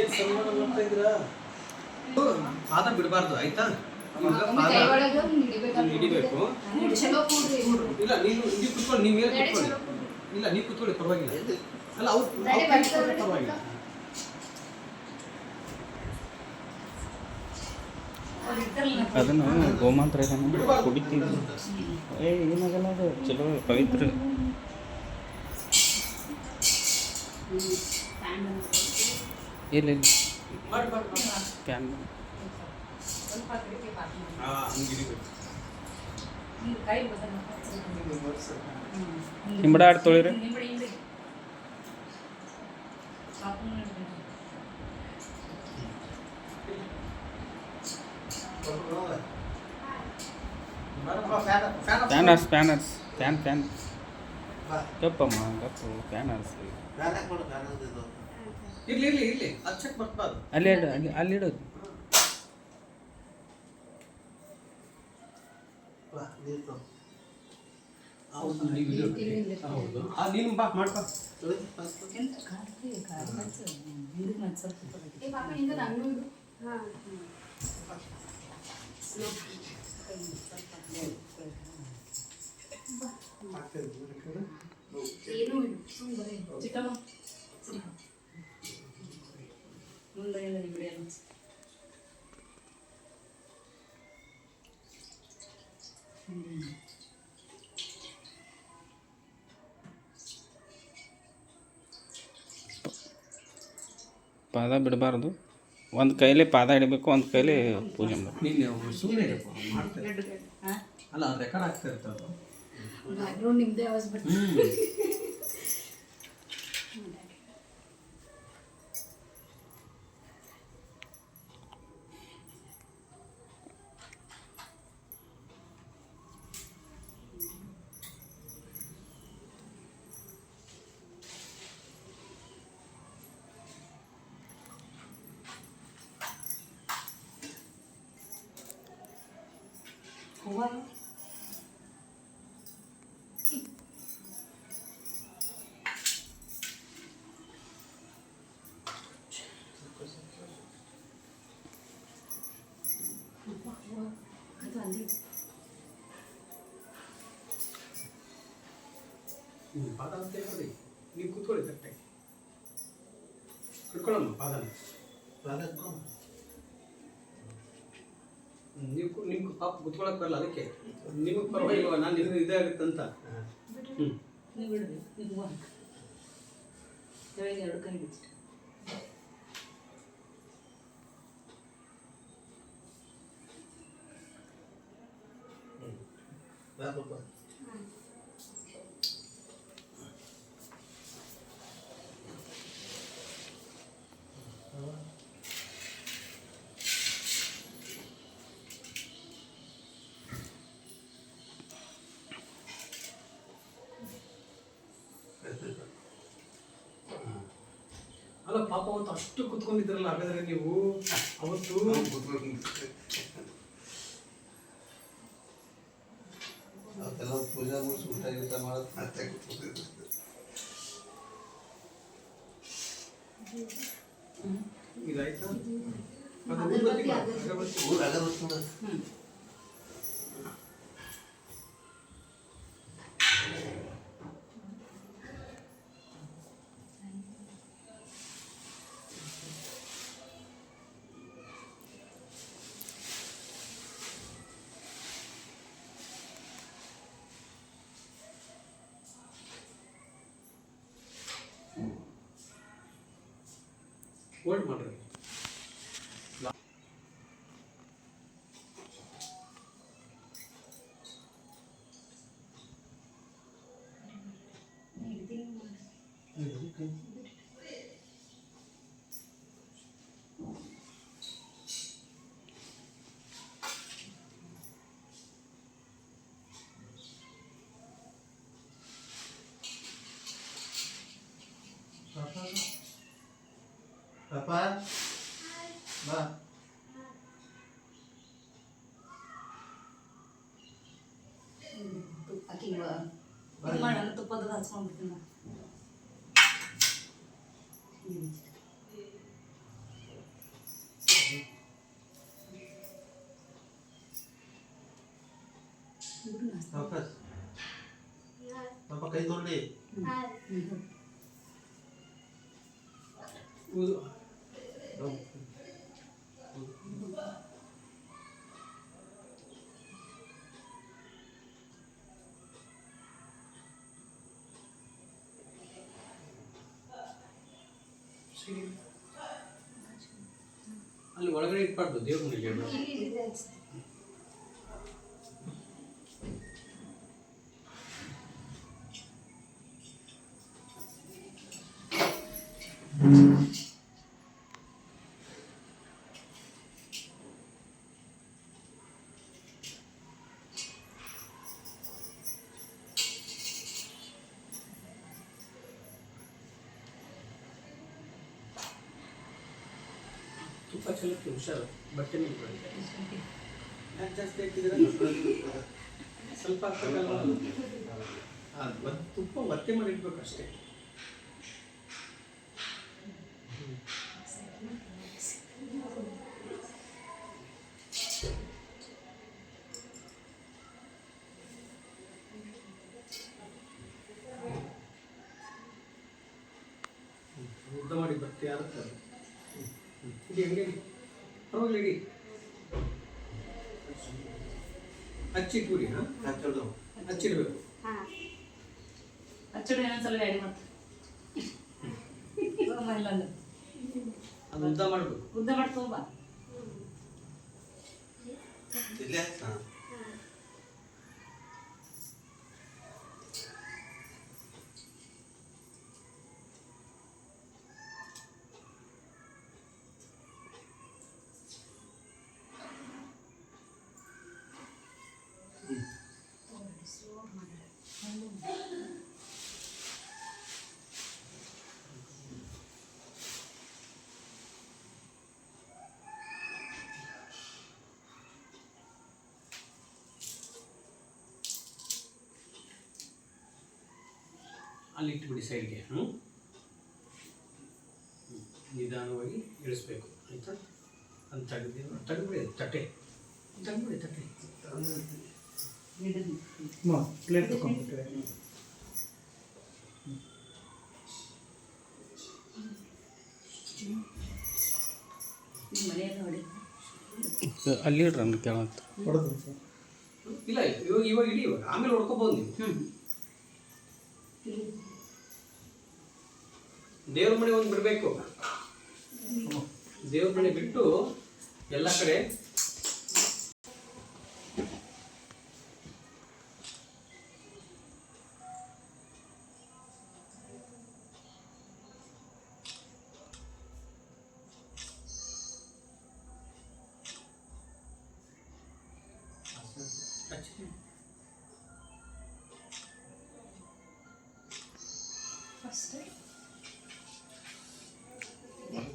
ಏನ್ ಸನ್ಮಾನ ಮಾಡ್ತಾ ಇದ್ದೀರಾ? ಪಾದ ಬಿಡಬಾರ್ದು ಆಯ್ತಾ? ಇವಾಗ ಪಾದ. ಹಿಡಿಬೇಕು. ಇಲ್ಲ ನೀನು ಇಲ್ಲಿ ಕುತ್ಕೊಳ್ಳಿ ನೀವು ಮೇಲೆ ಕುತ್ಕೊಳ್ಳಿ. ಇಲ್ಲ ನೀವು ಕುತ್ಕೊಳ್ಳಿ ಪರವಾಗಿಲ್ಲ. ಅಲ್ಲ ಅವ್ರು ಪರವಾಗಿಲ್ಲ. ಅದನ್ನು ಗೋಮಾಂತ್ರ. ಕುಡಿತೀವಿ. ಏ ಏನಾಗಲ್ಲ ಅದು ಚಲೋ ಪವಿತ್ರ. ಫ್ಯಾನ್ ಬಂದು. ಇಲ್ಲ ಇಲ್ಲ ಮಾಡಿ ಮಾಡಿ ಮಾಡಿ. ಪ್ಯಾನ್ ಸ್ವಲ್ಪ ಕಡೆಗೆ ಪಾಕ್ ಮಾಡಿ. ಆ, ಹಂಗ್ ಹಿಡಿಬೇಕು. ಹಿಂಗ್ ಕೈ ಬದಲು ಹ್ಮ್. ಹಿಂಬಡ ಆಡ್ ತೊಳಿರಿ. ಹಿಂಬಡಿ, ಹಿಂಬಡಿ. ಪಾಪುನ ಹಿಡ್ದು. ಬಾರಪ್ಪ, fan fan PAN hours PAN hours PAN ಪ್ಯಾನ್ ಗಪ್ಪಮ್ಮ ಗಪ್ಪು ಪ್ಯಾನ್ ಹರ್ಸ್ ಇರ್ಲಿ ಇರ್ಲಿ ಇರ್ಲಿ ಅದು ಚೆಕ್ ಬರ್ಬಾರ್ದು ಅಲ್ಲಿ ಇಡು ಅಲ್ಲಿ ಅಲ್ಲಿ ಇಡೋದು ಹೌದು ನೀವು ಇದು- ಹೌದು ಆ, ನೀನು ಬಾ ಮಾಡ್ಬಾ ಎಂತ ಕಾಲ್ಗೆ ಕಾಲ್ ಮನ್ಸು. ಹಿಂದಕ್ಕೆ ಮನ್ಸು ಸ್ವಲ್ಪ ಬರುತ್ತೆ. ಏ ಪಾಪ ಹಿಂದೆ ನಂಗೂ ಇಡು ಹಾ Slow. ಕೈ ಸ್ವಲ್ಪ ಮೇಲೆ ಏನೂ ಇಡು ಸುಮ್ಮನೆ ಬರೀ ಚಿಕ್ಕಮ್ಮ ಪಾದ ಬಿಡಬಾರ್ದು. ಒಂದು ಕೈಲಿ ಪಾದ ಇಡಬೇಕು ಒಂದು ಕೈಲಿ ಪೂಜೆ ಮಾಡಬೇಕು. ನೀನು ಸುಮ್ಮನೆ? ಅಲ್ಲ ರೆಕಾರ್ಡ್ ಆಗ್ತಾ ಇರ್ತದೆ ಬ್ಯಾಕ್ಗ್ರೌಂಡ್ ನಿಮ್ದೇ ಆವಾಜ್ ಬರ್ತದೆ ಪಾದ ಅಂತ ಹೇಳಿ ನೀವು ಕೂತ್ಕೊಳ್ಳಿ ಕರೆಕ್ಟಾಗಿ ಹಿಡ್ಕೊಳ್ಳಮ್ಮ ಪಾದನ ಹ್ಮ್, ನೀವು ನಿಮ್ಗೆ ಪಾಪ ಕುತ್ಕೊಳಕ್ ಬರಲ್ಲ ಅದಕ್ಕೆ. ನಿಮಗೆ ಪರವಾಗಿಲ್ವ ನಾನು ನಿಮ್ಗೆ ಇದೇ ಆಗುತ್ತಂತ ಹ್ಞೂ ನೀವು ಬಿಡ್ರಿ ನೀವು ಹೂವ ಕೆಳಗೆ ಎರಡು ಕೈ ಬಿಟ್ಟು. ಅಲ್ಲ ಪಾಪ ಅವತ್ತು ಅಷ್ಟು ಕುತ್ಕೊಂಡಿದ್ರಲ್ಲ ಹಾಗಾದ್ರೆ ನೀವು ಅವತ್ತು ಅವತ್ತೆಲ್ಲ ಪೂಜೆ ಮುಗಿಸಿ ಊಟ ಗೀಟ ಮಾಡೋದು ಮತ್ತೆ ಕೂತ್ಕೊಂಡಿದ್ರು. ಇದಾಯ್ತಾ? ಅಗರಬತ್ತಿ. ಅಗರಬತ್ತಿ. ஹோல்ட் பண்ணுறது Mm-hmm. किंवा म्हणाला तो पदार्थच म्हणतो ना. काही तोडले ಒಳಗಡೆ ಇಟ್ಬಾರ್ದು ದೇವ್ರ ಮನೆಗೆ ಇಡ್ಬೇಕು. ತುಪ್ಪ ಚೆಲ್ಲಕ್ಕೆ ಹುಷಾರು ಬಟ್ಟೆ ಮೇಲೆ ಬಿಡೋದು. ಯಾಕೆ ಜಾಸ್ತಿ ಹಾಕಿದ್ದೀರಾ ಸ್ವಲ್ಪ ಹಾಕ್ಬೇಕಲ್ವಾ ಆ, ಒತ್- ತುಪ್ಪ ಒತ್ತೆ ಮಾಡಿ ಇಡ್ಬೇಕು ಅಷ್ಟೇ ಉದ್ದ ಮಾಡಿ ಬಟ್ಟೆ ಯಾರುತ್ತೆ ಅದು ಇಡಿ ಹೆಂಗೆ ಪರವಾಗಿಲ್ಲ ಅಚ್ಚಿ ಪೂರಿ ಹಾಂ? ಸಲ ಹಚ್ಚಿಡ್ಬೇಕು. ಹಚ್ಚಡಿ ಇನ್ನೊಂದ್ಸಲ ರೆಡಿ ಮಾಡ್ತಾರೆ ಅದು ಉದ್ದ ಮಾಡಬೇಕು. ಉದ್ದ ಮಾಡಿ ತಗೊಂಬ ಇಲ್ಲೇ ಹಾ. ಅಲ್ಲಿ ಇಟ್ಬಿಡಿ ಸೈಡ್ಗೆ ಹ್ಞೂ ನಿಧಾನವಾಗಿ ಇಳಿಸ್ಬೇಕು ಆಯಿತಾ? ಅಂತ ತೆಗೆದು ತೆಗೆದ್ಬಿಡಿ ತಟ್ಟೆ. ತೆಗೆದ್ಬಿಡಿ ತಟ್ಟೆ. ಪ್ಲೇಟ್ ತಗೊಂಡ್ಬಿಟ್ರೆ ಅಲ್ಲಿ ಇಡ್ರಿ ಅಂದ್ರೆ ಕೇಳಂತ. ಇಲ್ಲ ಇವಾಗ ಇವಾಗ ಇಡಿ ಇವಾಗ. ಆಮೇಲೆ ಹೊಡ್ಕೋಬಹುದು ನೀವು. ಹ್ಞೂ ದೇವ್ರ ಮನೆ ಒಂದು ಬಿಡಬೇಕು ದೇವ್ರ ಮನೆ ಬಿಟ್ಟು ಎಲ್ಲ ಕಡೆ Stay.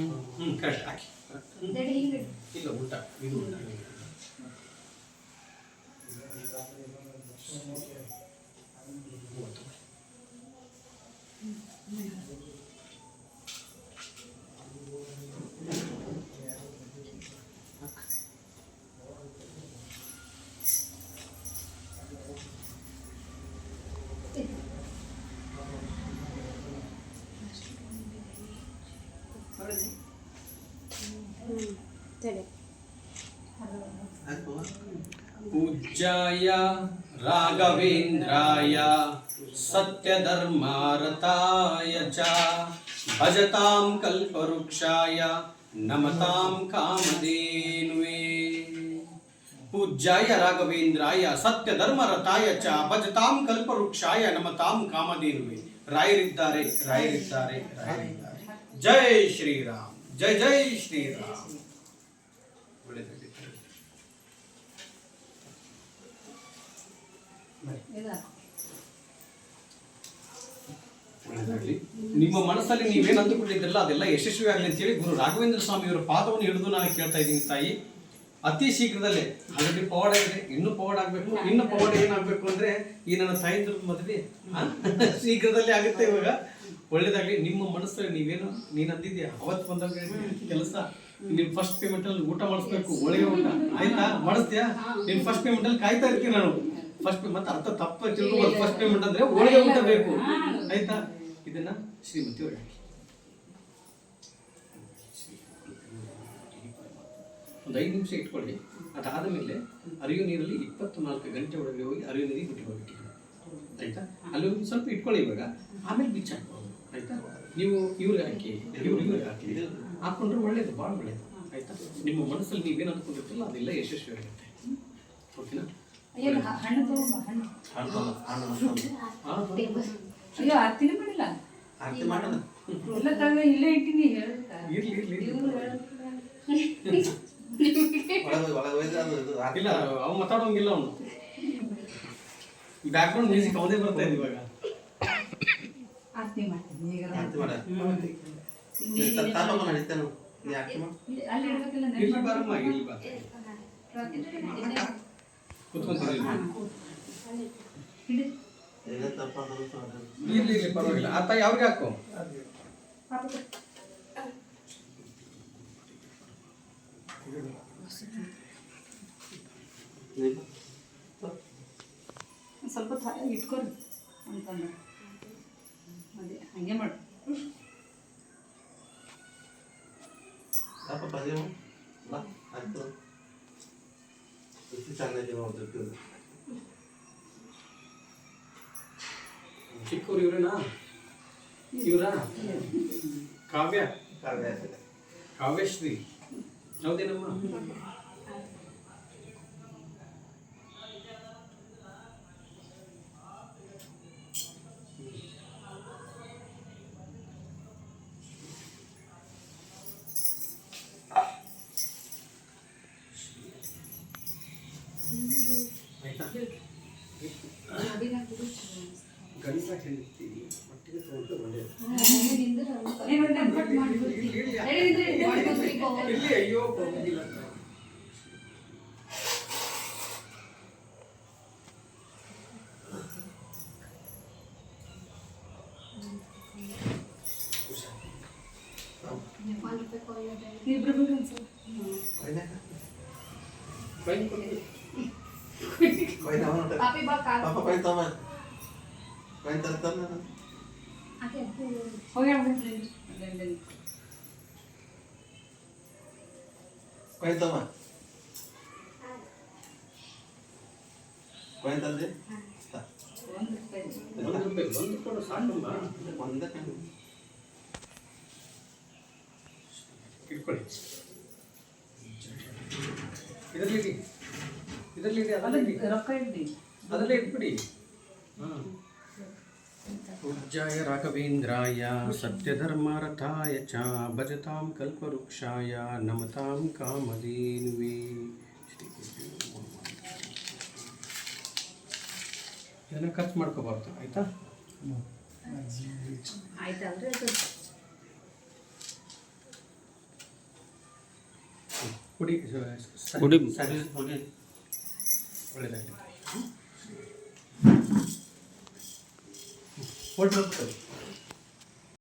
ಹ್ಞೂ ಕರೆಕ್ಟ್ ಹಾಕಿ. ಇಲ್ಲ ಊಟ ಇದು ಉಲ್ಟ विजय राघवेन्द्राय, सत्यधर्मारताय च। भजतां कल्पवृक्षाय, नमतां कामधेन्वे। पूज्याय, राघवेन्द्राय, सत्यधर्मरताय च। भजतां कल्पवृक्षाय, नमतां कामधेन्वे। रायरिद्दारे रायरिद्दारे रायरिद्दारे जय श्रीराम, जय जय श्रीराम। ನಿಮ್ಮ ಮನಸ್ಸಲ್ಲಿ ನೀವೇನು ಅಂದುಕೊಂಡಿದ್ರಲ್ಲ ಅದೆಲ್ಲ ಯಶಸ್ವಿ ಆಗಲಿ ಅಂತೇಳಿ ಗುರು ರಾಘವೇಂದ್ರ ಸ್ವಾಮಿಯವರ ಪಾದವನ್ನು ಹಿಡಿದು ನಾನು ಕೇಳ್ತಾ ಇದ್ದೀನಿ ತಾಯಿ. ಅತಿ ಶೀಘ್ರದಲ್ಲೇ, ಆಲ್ರೆಡಿ ಪವಾಡ ಇದೆ, ಇನ್ನೂ ಪವಾಡ ಆಗಬೇಕು, ಇನ್ನು ಪವಾಡ ಏನಾಗಬೇಕು ಅಂದ್ರೆ ಈ ನನ್ನ ತಾಯಿಂದ್ರ ಮದುವೆ? ಶೀಘ್ರದಲ್ಲೇ ಆಗುತ್ತೆ ಇವಾಗ. ಒಳ್ಳೇದಾಗ್ಲಿ, ನಿಮ್ಮ ಮನಸ್ಸಲ್ಲಿ ನೀವೇನು, ನೀನು ಅಂದಿದ್ಯಾ? ಅವತ್ತು ಬಂದಾಗ ಕೆಲಸ? ನೀವು ಫಸ್ಟ್ ಪೇಮೆಂಟ್ ಅಲ್ಲಿ ಊಟ ಮಾಡಿಸ್ಬೇಕು, ಒಳ್ಳೆಯ ಊಟ. ಆಯ್ತಾ? ಮಾಡಿಸ್ತೀಯಾ? ನಿನ್ ಫಸ್ಟ್ ಪೇಮೆಂಟ್ ಅಲ್ಲಿ ಕಾಯ್ತಾ ಇರ್ತೀನಿ ನಾನು. ಫಸ್ಟ್ ಮತ್ತೆ ಅರ್ಥ ತಪ್ಪ ತಿಳ್ಕೊಬಾರ್ದು ಫಸ್ಟ್ ಪೇಮೆಂಟ್ ಅಂದ್ರೆ ಹೋಳಿಗೆ ಊಟ ಬೇಕು. ಆಯ್ತಾ? ಇದನ್ನ ಶ್ರೀಮತಿ ಹಾಕಿ ಒಂದು ಐದು ನಿಮಿಷ ಇಟ್ಕೊಳ್ಳಿ. ಅದಾದ ಮೇಲೆ ಅರಿಯು ನೀರಲ್ಲಿ ಇಪ್ಪತ್ತು ನಾಲ್ಕು ಗಂಟೆ ಒಳಗೆ ಹೋಗಿ ಅರಿಯು ನೀರಿಗೆ ಬಿಟ್ಟು ಹೋಗ್ಬಿಟ್ಟು ಆಯ್ತಾ? ಅಲ್ಲಿ ಒಂದು ಸ್ವಲ್ಪ ಇಟ್ಕೊಳ್ಳಿ ಇವಾಗ. ಆಮೇಲೆ ಬಿಚ್ಚ ಹಾಕ್ಬೋದು ಆಯ್ತಾ? ನೀವು ಇವ್ರಿಗೆ ಹಾಕಿ ಇವ್ರು ಇವ್ರಿಗೆ ಹಾಕಿ ಹಾಕೊಂಡ್ರೆ ಒಳ್ಳೇದು ಭಾಳ ಒಳ್ಳೇದು. ಆಯ್ತಾ? ನಿಮ್ಮ ಮನಸ್ಸಲ್ಲಿ ನೀವೇನು ಅನ್ಕೊಂಡಿರ್ತಿಲ್ಲ ಅದೆಲ್ಲ ಯಶಸ್ವಿ ಆಗುತ್ತೆ ಓಕೆನಾ ಅಯ್ಯೋ ಮಾಡಿಲ್ಲ? ಆರತಿ ಮಾಡೋಣ ತಗ ಇಲ್ಲೇ ಇಟ್ಟಿನಿ ಹೇಳ್ತಾ. ಇರ್ಲಿ ಇರ್ಲಿ ಒಳಗೆ ಒಳಗೆ ಅದು ಇದು ಇಲ್ಲ ಅವ್ ಮಾತಾಡೋಂಗಿಲ್ಲ ಅವನು. ಬ್ಯಾಕ್ಗ್ರೌಂಡ್ ಮ್ಯೂಸಿಕ್ ಅವನೇ ಬರ್ತಾ ಇದೆ ಇವಾಗ. ಆರ್ತಿ ಮಾಡ್ತೀನಿ ಈಗ ಆರತಿ ಮಾಡ. ನೀನು- ನಡೀತಾನು ನೀ ಮಾಡು. ಅಲ್ಲಿ ಇಡ್ಬೇಕಿಲ್ಲ ಇರ್ಲಿ ಬಾರಮ್ಮ ಇರ್ಲಿ ಬಾ. ಇರ್ಲಿ ಇರ್ಲಿ ಪರವಾಗಿಲ್ಲ. ಆ ತಾಯಿ ಅವ್ರಿಗೆ ಹಾಕು ಸ್ವಲ್ಪ ಇಟ್ಕೊರಿ. ಅಂತಂದು. ಅದೇ ಹಂಗೆ ಮಾಡು. ತಾಪ ಬರೀ ಬಾ ಆಯ್ತು. ಎಷ್ಟು ಚೆನ್ನಾಗಿ ನೋಡ್ತಿರ್ತೀವಿ ಚಿಕ್ಕವ್ರು ಇವ್ರೇನಾ ಇವ್ರಾ ಕಾವ್ಯ ಕಾವ್ಯ ಕಾವ್ಯಶ್ರೀ ಹೌದೇನಮ್ಮ ಗಂಡ ಹೆಂಡತಿ ಒಟ್ಟಿಗೆ ತಗೊಂಡ್ರೆ ಒಳ್ಳೇದು ಏ, ಒಂದ್ ಕಟ್ ಮಾಡ್ಬಿಡ್ತೀನಿ. ಹೇಳಿದ್ರೆ ಮಾಡ್ಕೊತೀಕೋ. ಇಲ್ಲಿ ಅಯ್ಯೋ ಪರವಾಗಿಲ್ಲ ಇಬ್ರು ಬಿಡು ಕೊಯ್ನ್ ತರ್ತಾನ. ಕೊಯ್ನ್ ತಮ್ಮ ಕೊಯ್ನ್ ತಂದ್ರಿ ತ. ಒಂದ್ ರೂಪಾಯಿ. ಒಂದು ರೂಪಾಯಿ ಒಂದು ಕೊಡು ಸಾಕಮ್ಮ ಒಂದೇ ಕಣ್ಣು ಇಟ್ಕೊಳ್ಳಿ ಇದರಲ್ಲಿ ಇಡಿ ಇದರಲ್ಲಿ ಅದರಲ್ಲಿ ರೊಕ್ಕ ಇಡ್ರಿ ಅದರಲ್ಲೇ ಇಟ್ಬಿಡಿ ಪೂಜ್ಯಾಯ ರಾಘವೇಂದ್ರಾಯ ಸತ್ಯಧರ್ಮರಥಾಯ ಚ ಭಜತಾಂ ಕಲ್ಪವೃಕ್ಷಾಯ ನಮತಾಂ ಕಾಮಧೇನುವೆ ಇದನ್ನ ಖರ್ಚು ಮಾಡ್ಕೋಬಾರ್ದು ಆಯ್ತಾ ಆಯ್ತಲ್ರಿ ಅದು ಕುಡಿ ಕುಡಿ. ಸರಿ what number